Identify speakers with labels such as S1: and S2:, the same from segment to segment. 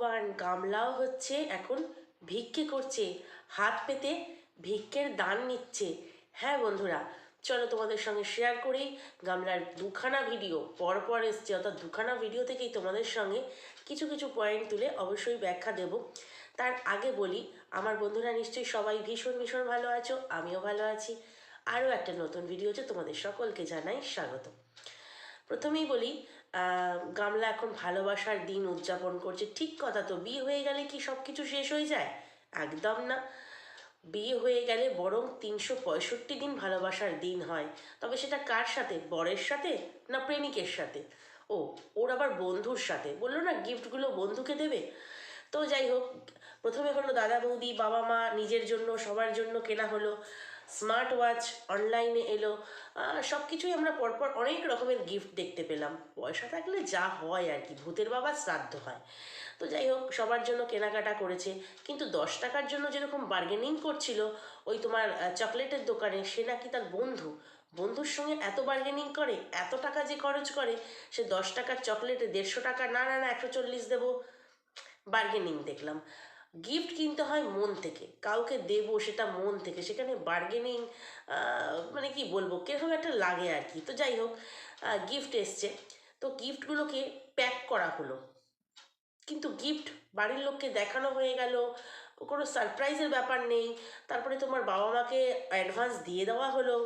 S1: ভগবান গামলাও হচ্ছে, এখন ভিক্ষে করছে, হাত পেতে ভিক্ষের দান নিচ্ছে। হ্যাঁ বন্ধুরা, চলো তোমাদের সঙ্গে শেয়ার করি গামলার দুখানা ভিডিও পরপর এসছে, অর্থাৎ দুখানা ভিডিও থেকেই তোমাদের সঙ্গে কিছু কিছু পয়েন্ট তুলে অবশ্যই ব্যাখ্যা দেব। তার আগে বলি, আমার বন্ধুরা নিশ্চয়ই সবাই ভীষণ ভীষণ ভালো আছো, আমিও ভালো আছি। আরও একটা নতুন ভিডিও ভিডিওতে তোমাদের সকলকে জানাই স্বাগত। প্রথমেই বলি গামলা এখন ভালোবাসার দিন উদযাপন করছে। ঠিক কথা তো, বিয়ে হয়ে গেলে কি সব কিছু শেষ হয়ে যায়? একদম না। বিয়ে হয়ে গেলে বরং তিনশো পঁয়ষট্টি দিন ভালোবাসার দিন হয়। তবে সেটা কার সাথে? বরের সাথে না প্রেমিকের সাথে? ও, ওর আবার বন্ধুর সাথে? বলল না গিফটগুলো বন্ধুকে দেবে? তো যাই হোক, প্রথমে হলো দাদা বৌদি, বাবা মা, নিজের জন্য, সবার জন্য কেনা হলো। স্মার্ট ওয়াচ অনলাইনে এলো সব কিছুই আমরা পরপর অনেক রকমের গিফট দেখতে পেলাম। পয়সা থাকলে যা হয় আর কি, ভূতের বাবার শ্রাদ্ধ হয়। তো যাই হোক, সবার জন্য কেনাকাটা করেছে, কিন্তু দশ টাকার জন্য যেরকম বার্গেনিং করছিল, ওই তোমার চকলেটের দোকানে, সে নাকি তার বন্ধু। বন্ধুর সঙ্গে এত বার্গেনিং করে, এত টাকা যে খরচ করে, সে দশ টাকার চকলেটে দেড়শো টাকা, না না না, একশো চল্লিশ দেবো বার্গেনিং দেখলাম। গিফট কিনতে হয় মন থেকে। কাউকে দেবো সেটা মন থেকে। সেখানে বার্গেনিং মানে কি বলব? কীরকম একটা লাগে আর কি। তো যাই হোক গিফট এসছে। তো গিফটগুলোকে প্যাক করা হলো। কিন্তু গিফট বাড়ির লোককে দেখানো হয়ে গেল। কোনো সারপ্রাইজের ব্যাপার নেই। তারপরে তোমার বাবা মাকে অ্যাডভান্স দিয়ে দেওয়া হলো।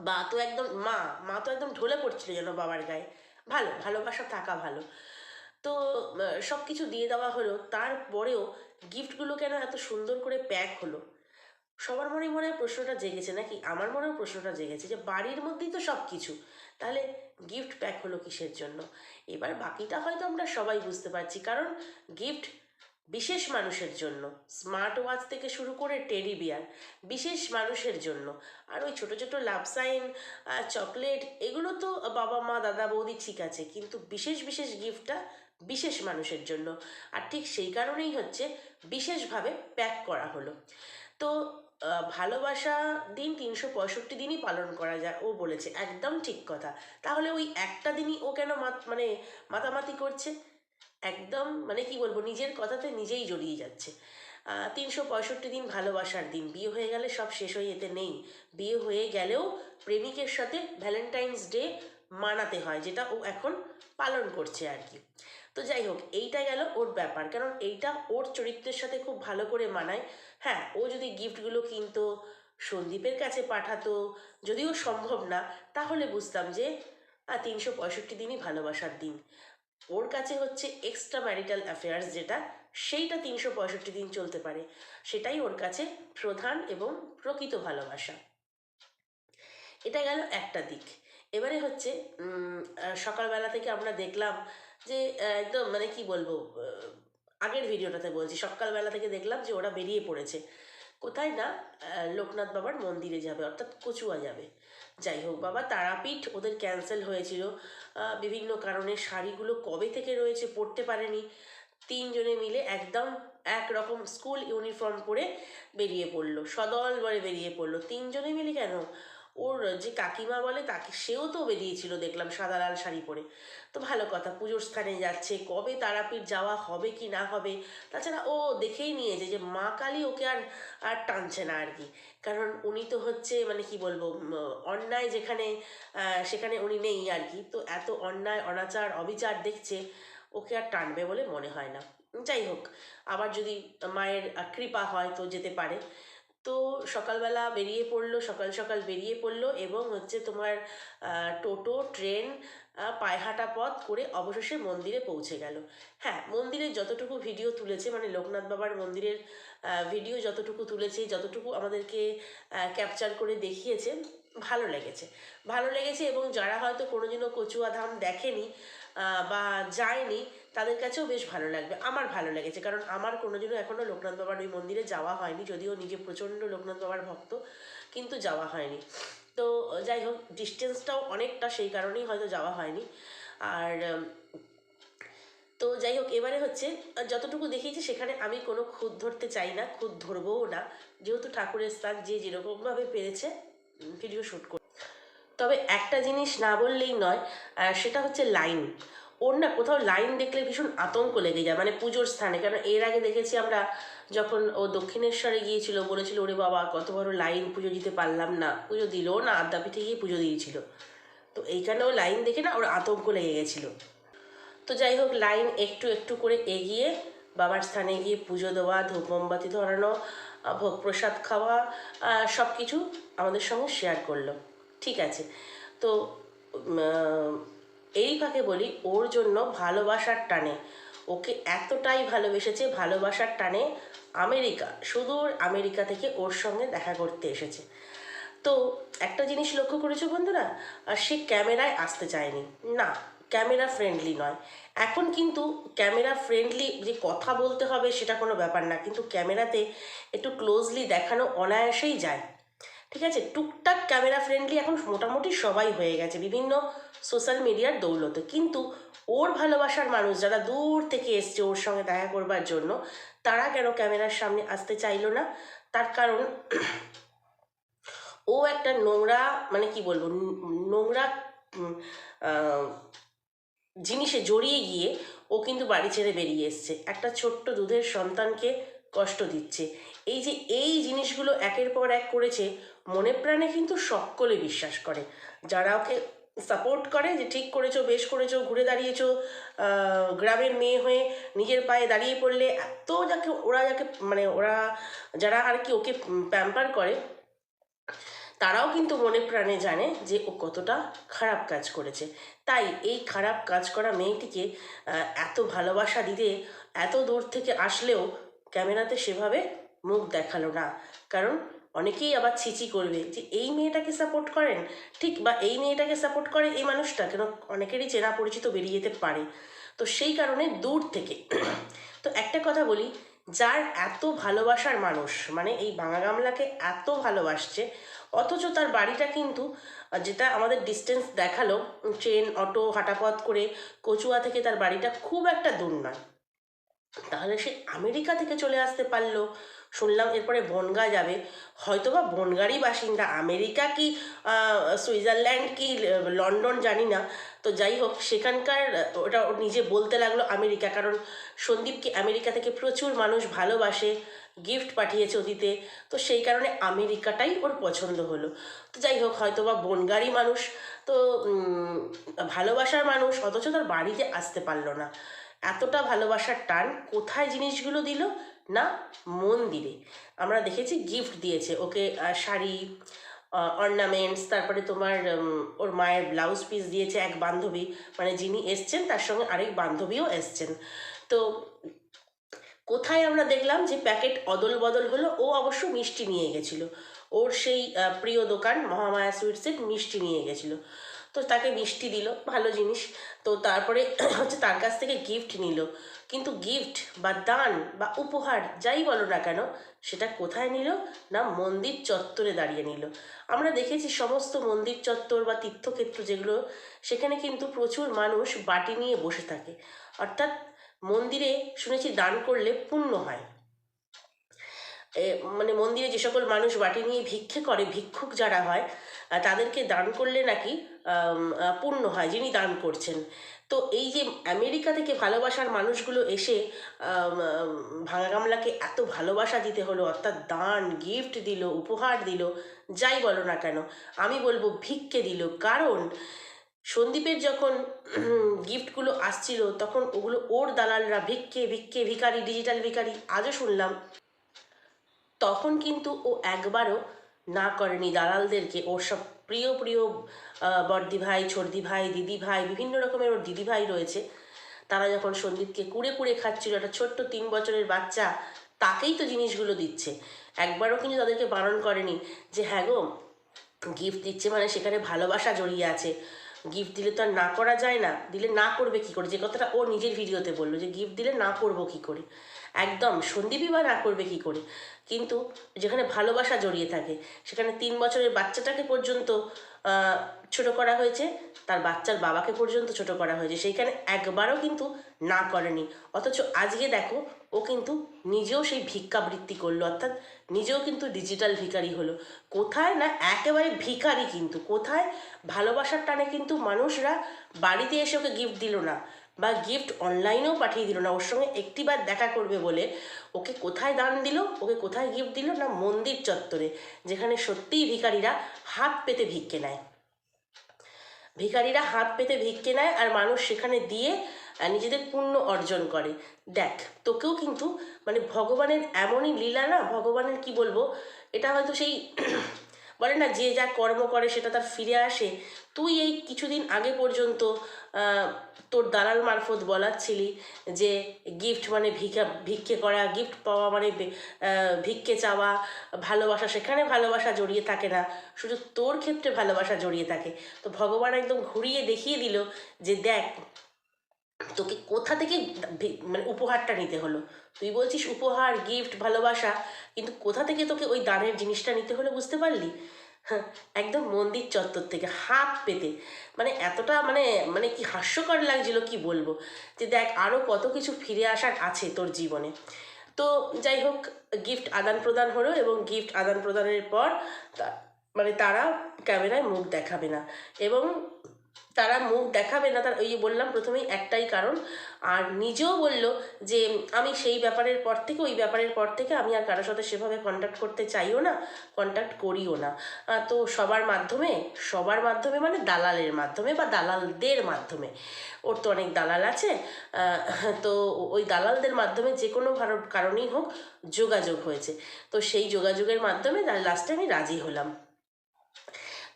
S1: বা তো একদম, মা মা তো একদম ঢলে পড়ছিল যেন বাবার গায়ে। ভালো, ভালোবাসা থাকা ভালো। তো সব কিছু দিয়ে দেওয়া হলো। তারপরেও গিফটগুলো কেন এত সুন্দর করে প্যাক হলো? সবার মনে মনে হয় প্রশ্নটা জেগেছে নাকি? আমার মনেও প্রশ্নটা জেগেছে যে বাড়ির মধ্যেই তো সব কিছু তাহলে গিফট প্যাক হলো কিসের জন্য? এবার বাকিটা হয়তো আমরা সবাই বুঝতে পারছি, কারণ গিফট বিশেষ মানুষের জন্য। স্মার্ট ওয়াচ থেকে শুরু করে টেডি বিয়ার বিশেষ মানুষের জন্য। আর ওই ছোটো ছোটো লাভ সাইন চকলেট, এগুলো তো বাবা মা দাদা বৌদি ঠিক আছে, কিন্তু বিশেষ বিশেষ গিফটটা বিশেষ মানুষের জন্য। আর ঠিক সেই কারণেই হচ্ছে বিশেষভাবে প্যাক করা হলো। তো ভালোবাসা দিন তিনশো পঁয়ষট্টি দিনই পালন করা যায়, ও বলেছে। একদম ঠিক কথা। তাহলে ওই একটা দিনই ও কেন মানে মাতামাতি করছে? একদম মানে কি বলব, নিজের কথাতে নিজেই জড়িয়ে যাচ্ছে। তিনশো পঁয়ষট্টি দিন ভালোবাসার দিন। বিয়ে হয়ে গেলে সব শেষ হয়ে যেতে নেই। বিয়ে হয়ে গেলেও প্রেমিকের সাথে ভ্যালেন্টাইন্স ডে মানাতে হয়, যেটা ও এখন পালন করছে আর কি। তো যাই হোক এইটা গেল ওর ব্যাপার। কারণ এইটা ওর চরিত্রের সাথে খুব ভালো করে মানায়। হ্যাঁ ও যদি গিফটগুলো কিনতো, সন্দীপের কাছে পাঠাতো যদিও সম্ভব না, তাহলে বুঝতাম যে তিনশো পঁয়ষট্টি দিনই ভালোবাসার দিন। ওর কাছে হচ্ছে এক্সট্রা ম্যারিটাল অ্যাফেয়ার্স যেটা, সেইটা তিনশো পঁয়ষট্টি দিন চলতে পারে। সেটাই ওর কাছে প্রধান এবং প্রকৃত ভালোবাসা। এটা গেল একটা দিক। এবারে হচ্ছে সকালবেলা থেকে আমরা দেখলাম যে একদম মানে কি বলব আগের ভিডিওটাতে বলছি, সকালবেলা থেকে দেখলাম যে ওরা বেরিয়ে পড়েছে। কোথায় না লোকনাথ বাবার মন্দিরে যাবে, অর্থাৎ কচুয়া যাবে। যাই হোক, বাবা, তারাপীঠ ওদের ক্যান্সেল হয়েছিল। বিভিন্ন কারণে শাড়িগুলো কবে থেকে রয়েছে পরতে পারেনি। তিনজনে মিলে একদম একরকম স্কুল ইউনিফর্ম পরে বেরিয়ে পড়ল, সদল বলে বেরিয়ে পড়ল। তিনজনে মিলে কেন? ওর যে কাকিমা বলে তাকে, সেও তো বেরিয়েছিল দেখলাম সাদা লাল শাড়ি পরে। তো ভালো কথা, পুজোর স্থানে যাচ্ছে, কবে তারাপীঠ যাওয়া হবে কি না হবে, তাছাড়া ও দেখেই নিয়েছে যে মা কালী ওকে আর আর টানছে না আর কি। কারণ উনি তো হচ্ছে মানে কি বলব অন্যায় যেখানে সেখানে উনি নেই আর কি। তো এত অন্যায়, অনাচার, অবিচার দেখছে, ওকে আর টানবে বলে মনে হয় না। যাই হোক, আবার যদি মায়ের কৃপা হয় তো যেতে পারে। তো সকালবেলা বেরিয়ে পড়ল, সকাল সকাল বেরিয়ে পড়ল এবং হচ্ছে তোমার টোটো, ট্রেন পায়হাঁটা পথ করে অবশেষে মন্দিরে পৌঁছে গেল। হ্যাঁ মন্দিরের যতটুকু ভিডিও তুলেছে মানে লোকনাথ বাবার মন্দিরের ভিডিও যতটুকু তুলেছে, যতটুকু আমাদেরকে ক্যাপচার করে দেখিয়েছে, ভালো লেগেছে। ভালো লেগেছে এবং যারা হয়তো কোনোদিনও কচুয়া ধাম দেখেনি বা যায়নি তাদের কাছেও বেশ ভালো লাগবে, আমার ভালো লেগেছে। কারণ আমার কোনো কোনোদিনও এখনও লোকনাথ বাবার ওই মন্দিরে যাওয়া হয়নি, যদিও নিজে প্রচণ্ড লোকনাথ বাবার ভক্ত, কিন্তু যাওয়া হয়নি। তো যাই হোক ডিস্টেন্সটাও অনেকটা সেই কারণেই হয়তো যাওয়া হয়নি। আর তো যাই হোক, এবারে হচ্ছে, যতটুকু দেখিয়েছি সেখানে আমি কোনো খুদ ধরতে চাই না খুদ ধরবও না। যেহেতু ঠাকুরের স্থান যে যেরকমভাবে পেরেছে ভিডিও শ্যুট করে তবে একটা জিনিস না বললেই নয় সেটা হচ্ছে লাইন ওর না কোথাও লাইন দেখলে ভীষণ আতঙ্ক লেগে যায় মানে পুজোর স্থানে। কারণ এর আগে দেখেছি আমরা যখন ও দক্ষিণেশ্বরে গিয়েছিল, বলেছিল, ওরে বাবা, কত বড় লাইন পুজো দিতে পারলাম না। পুজো দিলও না, আদ্যাপীঠে গিয়ে পুজো দিয়েছিল। তো এইখানে ও লাইন দেখে না ওর আতঙ্ক লেগে গেছিল। তো যাই হোক লাইন একটু একটু করে এগিয়ে বাবার স্থানে গিয়ে পুজো দেওয়া, ধূপ মোমবাতি ধরানো ভোগ প্রসাদ খাওয়া সব কিছু আমাদের সঙ্গে শেয়ার করল। ঠিক আছে। তো এই ফাঁকে বলি ওর জন্য ভালোবাসার টানে। ওকে এতটাই ভালোবেসেছে, ভালোবাসার টানে আমেরিকা সুদূর আমেরিকা থেকে ওর সঙ্গে দেখা করতে এসেছে। তো একটা জিনিস লক্ষ্য করেছ বন্ধুরা? আর সে ক্যামেরায় আসতে চায়নি। না, ক্যামেরা ফ্রেন্ডলি নয়। এখন কিন্তু ক্যামেরা ফ্রেন্ডলি যে কথা বলতে হবে সেটা কোনো ব্যাপার না, কিন্তু ক্যামেরাতে একটু ক্লোজলি দেখানো অনায়াসেই যায়। ঠিক আছে? টুকটাক ক্যামেরা ফ্রেন্ডলি এখন মোটামুটি সবাই হয়ে গেছে, বিভিন্ন সোশ্যাল মিডিয়ার দৌলতে। কিন্তু ওর ভালোবাসার মানুষ যারা দূর থেকে এসছে ওর সঙ্গে দেখা করবার জন্য, তারা কেন ক্যামেরার সামনে আসতে চাইলো না? তার কারণ ও একটা নোংরা মানে কি বলব নোংরা জিনিসে জড়িয়ে গিয়ে ও কিন্তু বাড়ি ছেড়ে বেরিয়ে এসছে। একটা ছোট্ট দুধের সন্তানকে কষ্ট দিচ্ছে। এই যে এই জিনিসগুলো একের পর এক করেছে, মনে প্রাণে কিন্তু সকলে বিশ্বাস করে। যারা ওকে সাপোর্ট করে যে ঠিক করেছ, বেশ করেছ, ঘুরে দাঁড়িয়েছো গ্রামের মেয়ে হয়ে নিজের পায়ে দাঁড়িয়ে পড়লে এত যাকে ওরা যাকে মানে ওরা যারা আর কি ওকে প্যাম্পার করে, তারাও কিন্তু মনে প্রাণে জানে যে ও কতটা খারাপ কাজ করেছে। তাই এই খারাপ কাজ করা মেয়েটিকে এত ভালোবাসা দিতে, এত দূর থেকে আসলেও ক্যামেরাতে সেভাবে মুখ দেখাল না। কারণ অনেকেই আবার ছিচি করবে যে, এই মেয়েটাকে সাপোর্ট করেন? ঠিক, বা এই মেয়েটাকে সাপোর্ট করে এই মানুষটা? কেন অনেকেরই চেনা পরিচিত বেরিয়ে যেতে পারে। তো সেই কারণে দূর থেকে তো একটা কথা বলি, যার এত ভালোবাসার মানুষ মানে এই বাঙা গামলাকে এত ভালোবাসছে, অথচ তার বাড়িটা কিন্তু, যেটা আমাদের ডিস্টেন্স দেখাল ট্রেন অটো হাঁটাপথ করে কচুয়া থেকে তার বাড়িটা খুব একটা দূর নয়। তাহলে সে আমেরিকা থেকে চলে আসতে পারল। শুনলাম এরপরে বনগা যাবে। হয়তোবা বনগারই বাসিন্দা। আমেরিকা কি সুইজারল্যান্ড কি, লন্ডন জানি না। তো যাই হোক, সেখানকার, ওটা নিজে বলতে লাগল আমেরিকা। কারণ সন্দীপকে আমেরিকা থেকে প্রচুর মানুষ ভালোবাসে, গিফট পাঠিয়েছে অতীতে। তো সেই কারণে আমেরিকাটাই ওর পছন্দ হলো। তো যাই হোক হয়তো বা বনগারই মানুষ। তো ভালোবাসার মানুষ, অথচ তার বাড়িতে আসতে পারল না। এতটা ভালোবাসার টান কোথায় জিনিসগুলো দিল? না, মন্দিরে। আমরা দেখেছি গিফট দিয়েছে। ওকে শাড়ি অর্নামেন্টস তারপরে তোমার ওর মায়ের ব্লাউজ পিস দিয়েছে এক বান্ধবী। মানে যিনি এসছেন, তার সঙ্গে আরেক বান্ধবীও এসছেন। তো কোথায় আমরা দেখলাম যে প্যাকেট অদল বদল হলো, ও অবশ্য মিষ্টি নিয়ে গেছিল। ওর সেই প্রিয় দোকান মহামায়া সুইটসের মিষ্টি নিয়ে গেছিল। তো তাকে মিষ্টি দিল, ভালো জিনিস। তো তারপরে হচ্ছে তার কাছ থেকে গিফট নিল। কিন্তু গিফট বা দান বা উপহার যাই বলো না কেন, সেটা কোথায় নিল না মন্দির চত্বরে দাঁড়িয়ে নিল। আমরা দেখেছি সমস্ত মন্দির চত্বর বা তীর্থক্ষেত্র যেগুলো, সেখানে কিন্তু প্রচুর মানুষ বাটি নিয়ে বসে থাকে। অর্থাৎ মন্দিরে শুনেছি দান করলে পুণ্য হয়। মানে মন্দিরে যে সকল মানুষ বাটি নিয়ে ভিক্ষে করে, ভিক্ষুক যারা হয় তাদেরকে দান করলে নাকি পুণ্য হয় যিনি দান করছেন। তো এই যে আমেরিকা থেকে ভালোবাসার মানুষগুলো এসে ভাঙা গামলাকে এত ভালোবাসা দিতে হলো, অর্থাৎ দান গিফট দিল, উপহার দিল, যাই বলো না কেন, আমি বলব ভিক্ষে দিল। কারণ সন্দীপের যখন গিফটগুলো আসছিল, তখন ওগুলো ওর দালালরা ভিক্ষে ভিক্ষে, ভিখারি ডিজিটাল ভিখারি, আজও শুনলাম। তখন কিন্তু ও একবারও না করেনি দালালদেরকে, ওর সব প্রিয় প্রিয় বড়দি ভাই ছর্দি ভাই দিদি ভাই বিভিন্ন রকমের ওর দিদি ভাই রয়েছে। তারা যখন সন্দীপকে কুড়ে কুড়ে খাচ্ছিল, একটা ছোট্ট তিন বছরের বাচ্চা, তাকেই তো জিনিসগুলো দিচ্ছে। একবারও কিন্তু তাদেরকে বারণ করেনি যে হ্যাঁ গো গিফট দিচ্ছে মানে সেখানে ভালোবাসা জড়িয়ে আছে। গিফট দিলে তো আর না করা যায় না। দিলে না করবে কি করে? যে কথাটা ও নিজের ভিডিওতে বলল যে গিফট দিলে না করব কি করে? একদম সন্দীপই বা না করবে কি করে? কিন্তু যেখানে ভালোবাসা জড়িয়ে থাকে, সেখানে তিন বছরের বাচ্চাটাকে পর্যন্ত ছোট করা হয়েছে, তার বাচ্চার বাবাকে পর্যন্ত ছোট করা হয়েছে। সেইখানে একবারও কিন্তু না করেনি। অথচ আজকে দেখো, ও কিন্তু নিজেও সেই ভিক্ষাবৃত্তি করল, অর্থাৎ নিজেও কিন্তু ডিজিটাল ভিকারি হলো। কোথায় না একেবারে ভিকারি কিন্তু, কোথায় ভালোবাসার টানে কিন্তু মানুষরা বাড়িতে এসে ওকে গিফট দিল না। বা গিফট অনলাইনেও পাঠিয়ে দিল না, ওর সঙ্গে একটিবার দেখা করবে বলে। ওকে কোথায় দান দিল? ওকে কোথায় গিফট দিল? না মন্দির চত্বরে, যেখানে সত্যিই ভিখারিরা হাত পেতে ভিক্ষে নেয়। ভিখারিরা হাত পেতে ভিক্ষে নেয় আর মানুষ সেখানে দিয়ে নিজেদের পুণ্য অর্জন করে। দেখ, তোকেও কিন্তু মানে ভগবানের এমনই লীলা না, ভগবানের কি বলব? এটা হয়তো সেই বলে না, যে যা কর্ম করে সেটা তার ফিরে আসে। তুই এই কিছুদিন আগে পর্যন্ত তোর দালাল মারফত বলাচ্ছিলি যে গিফট মানে ভিক্ষা, ভিক্ষে করা গিফট পাওয়া মানে ভিক্ষে চাওয়া, ভালোবাসা, সেখানে ভালোবাসা জড়িয়ে থাকে না। শুধু তোর ক্ষেত্রে ভালোবাসা জড়িয়ে থাকে। তো ভগবান একদম ঘুরিয়ে দেখিয়ে দিল যে দেখ তোকে কোথা থেকে মানে উপহারটা নিতে হলো? তুই বলছিস উপহার গিফট ভালোবাসা, কিন্তু কোথা থেকে তোকে ওই দানের জিনিসটা নিতে হলো বুঝতে পারলি? হ্যাঁ একদম মন্দির চত্বর থেকে, হাত পেতে। মানে এতটা মানে মানে কি হাস্যকর লাগছিল কি বলব? যে দেখ আরও কত কিছু ফিরে আসার আছে তোর জীবনে। তো যাই হোক গিফট আদান প্রদান হলো এবং গিফট আদান প্রদানের পর মানে তারা ক্যামেরায় মুখ দেখাবে না। এবং তারা মুখ দেখাবে না, তার ওই যে বললাম প্রথমেই একটাই কারণ। আর নিজেও বলল যে, আমি সেই ব্যাপারের পর থেকে, ওই ব্যাপারের পর থেকে আমি আর কারোর সাথে সেভাবে কন্ট্যাক্ট করতে চাইও না কন্ট্যাক্ট করিও না। তো সবার মাধ্যমে সবার মাধ্যমে মানে দালালের মাধ্যমে বা দালালদের মাধ্যমে। ওর তো অনেক দালাল আছে। তো ওই দালালদের মাধ্যমে যে কোনো কারণেই হোক যোগাযোগ হয়েছে। তো সেই যোগাযোগের মাধ্যমে লাস্টে আমি রাজি হলাম।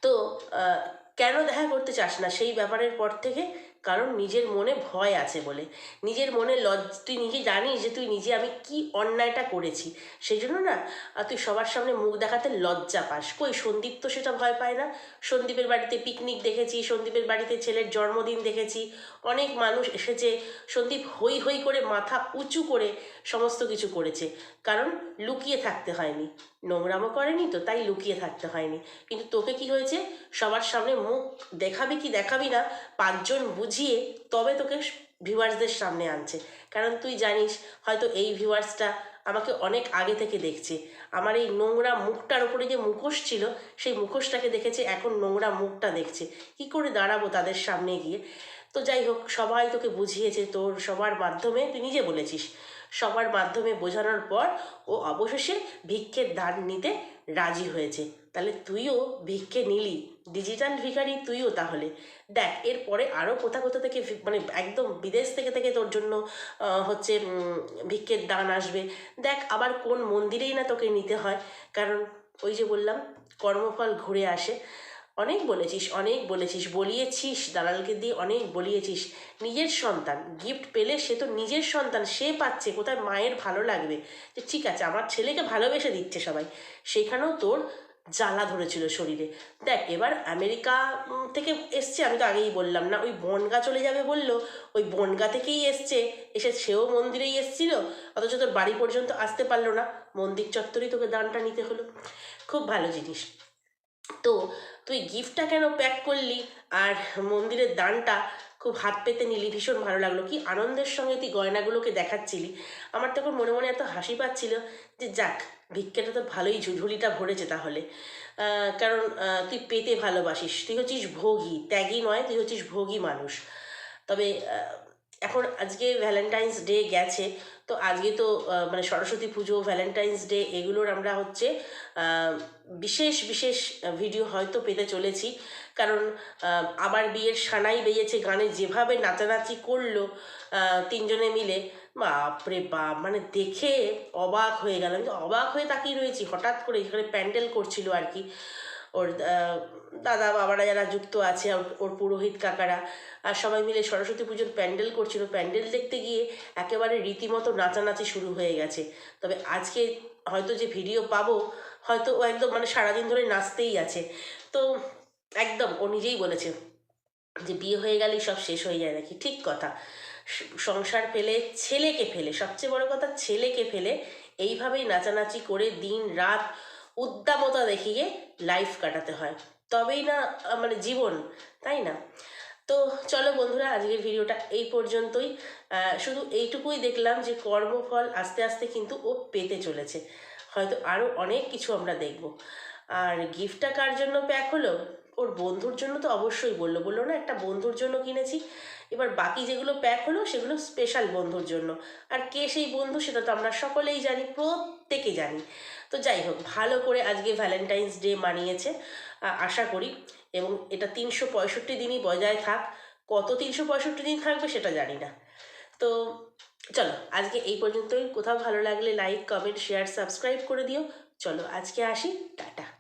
S1: তো কেন দেখা করতে চাস না? সেই ব্যাপারের পর থেকে কারণ নিজের মনে ভয় আছে বলে। নিজের মনে লজ তুই নিজে জানিস যে তুই নিজে আমি কি অন্যায়টা করেছি। সেই জন্য না তুই সবার সামনে মুখ দেখাতে লজ্জা পাস। কই, সন্দীপ তো সেটা ভয় পায় না। সন্দীপের বাড়িতে পিকনিক দেখেছি, সন্দীপের বাড়িতে ছেলের জন্মদিন দেখেছি। অনেক মানুষ এসেছে, সন্দীপ হই হই করে মাথা উঁচু করে সমস্ত কিছু করেছে। কারণ লুকিয়ে থাকতে হয়নি। নোংরামো করেনি তো, তাই লুকিয়ে থাকতে হয়নি। কিন্তু তোকে কি হয়েছে? সবার সামনে মুখ দেখাবি কি দেখাবি না, পাঁচজন বুঝিয়ে তবে তোকে ভিউয়ার্সদের সামনে আনছে। কারণ তুই জানিস, হয়তো এই ভিউয়ার্সটা আমাকে অনেক আগে থেকে দেখছে। আমার এই নোংরা মুখটার উপরে যে মুখোশ ছিল, সেই মুখোশটাকে দেখেছে, এখন নোংরা মুখটা দেখছে। কি করে দাঁড়াবো তাদের সামনে গিয়ে? তো যাই হোক, সবাই তোকে বুঝিয়েছে, তোর সবার মাধ্যমে তুই নিজে বলেছিস। সবার মাধ্যমে বোঝানোর পর ও অবশেষে ভিক্ষের দান নিতে রাজি হয়েছে। তাহলে তুইও ভিক্ষে নিলি ডিজিটাল ভিখারি তুইও তাহলে। দেখ, এরপরে আরও কোথা কোথা থেকে মানে একদম বিদেশ থেকে থেকে তোর জন্য হচ্ছে ভিক্ষের দান আসবে। দেখ, আবার কোন মন্দিরেই না তোকে নিতে হয়। কারণ ওই যে বললাম, কর্মফল ঘুরে আসে। অনেক বলেছিস অনেক বলেছিস, বলিয়েছিস, দালালকে দিয়ে অনেক বলিয়েছিস। নিজের সন্তান গিফট পেলে সে তো নিজের সন্তান, সে পাচ্ছে, কোথায় মায়ের ভালো লাগবে? যে ঠিক আছে, আমার ছেলেকে ভালোবেসে দিচ্ছে সবাই। সেখানেও তোর জ্বালা ধরেছিল শরীরে। দেখ, এবার আমেরিকা থেকে এসছে, আমি তো আগেই বললাম না, ওই বনগা চলে যাবে বলল, ওই বনগা থেকেই এসছে। এসে সেও মন্দিরেই এসছিল, অথচ তোর বাড়ি পর্যন্ত আসতে পারল না। মন্দির চত্বরেই তোকে দানটা নিতে হলো। খুব ভালো জিনিস। তো তুই গিফটটা কেন প্যাক করলি? আর মন্দিরের দানটা খুব হাত পেতে নিলি, ভীষণ ভালো লাগল। কি আনন্দের সঙ্গে তুই গয়নাগুলোকে দেখাচ্ছিলি। আমার তখন মনে মনে এত হাসি পাচ্ছিল যে যাক, ভিক্ষাটা তো ভালোই ঝুঝুলিটা ভরেছে তাহলে। কারণ তুই পেতে ভালোবাসিস। তুই হচ্ছিস ভোগী, ত্যাগী নয়, তুই হচ্ছিস ভোগী মানুষ। তবে এখন আজকে ভ্যালেন্টাইন্স ডে গেছে তো আজকে তো মানে সরস্বতী পুজো ভ্যালেন্টাইন্স ডে এগুলোর আমরা হচ্ছে বিশেষ বিশেষ ভিডিও হয়তো পেতে চলেছি। কারণ আবার বিয়ের সানাই বেজেছে গানে যেভাবে নাচানাচি করল তিনজনে মিলে, বাপরে বাপ মানে দেখে অবাক হয়ে গেলাম। অবাক হয়ে তাকিয়ে রয়েছি, হঠাৎ করে এখানে প্যান্ডেল করছিল আর কি। ওর দাদা বাবারা যারা যুক্ত আছে ওর- পুরোহিত কাকারা, আর সবাই মিলে সরস্বতী পুজোর প্যান্ডেল করছিল। প্যান্ডেল দেখতে গিয়ে একেবারে রীতিমতো নাচানাচি শুরু হয়ে গেছে। তবে আজকে হয়তো যে ভিডিও পাবো, হয়তো ও একদম মানে সারাদিন ধরে নাচতেই আছে। তো একদম ও নিজেই বলেছে যে বিয়ে হয়ে গেলেই সব শেষ হয়ে যায় নাকি? ঠিক কথা। সংসার ফেলে, ছেলেকে ফেলে, সবচেয়ে বড় কথা ছেলেকে ফেলে, এইভাবেই নাচানাচি করে দিন রাত উদ্দামতা দেখিয়ে লাইফ কাটাতে হয়। তবেই না মানে জীবন, তাই না? তো চলো বন্ধুরা, আজকের ভিডিওটা এই পর্যন্তই। শুধু এইটুকুই দেখলাম যে কর্মফল আস্তে আস্তে কিন্তু ও পেতে চলেছে। হয়তো আরও অনেক কিছু আমরা দেখব। আর গিফটটা কার জন্য প্যাক হলো? ওর বন্ধুর জন্য তো অবশ্যই বলল। বলল, না, একটা বন্ধুর জন্য কিনেছি। এবার বাকি যেগুলো প্যাক হলো সেগুলো স্পেশাল বন্ধুর জন্য। আর কে সেই বন্ধু সেটা তো আমরা সকলেই জানি, প্রত্যেকে জানি। তো যাই হোক, ভালো করে আজকে ভ্যালেন্টাইন্স ডে মানিয়েছে আশা করি। এবং এটা তিনশো পঁয়ষট্টি দিনই বজায় থাক। কত তিনশো পঁয়ষট্টি দিন থাকবে সেটা জানি না। তো চলো, আজকে এই পর্যন্তই। কোথাও ভালো লাগলে লাইক কমেন্ট শেয়ার সাবস্ক্রাইব করে দিও। চলো, আজকে আসি। টাটা।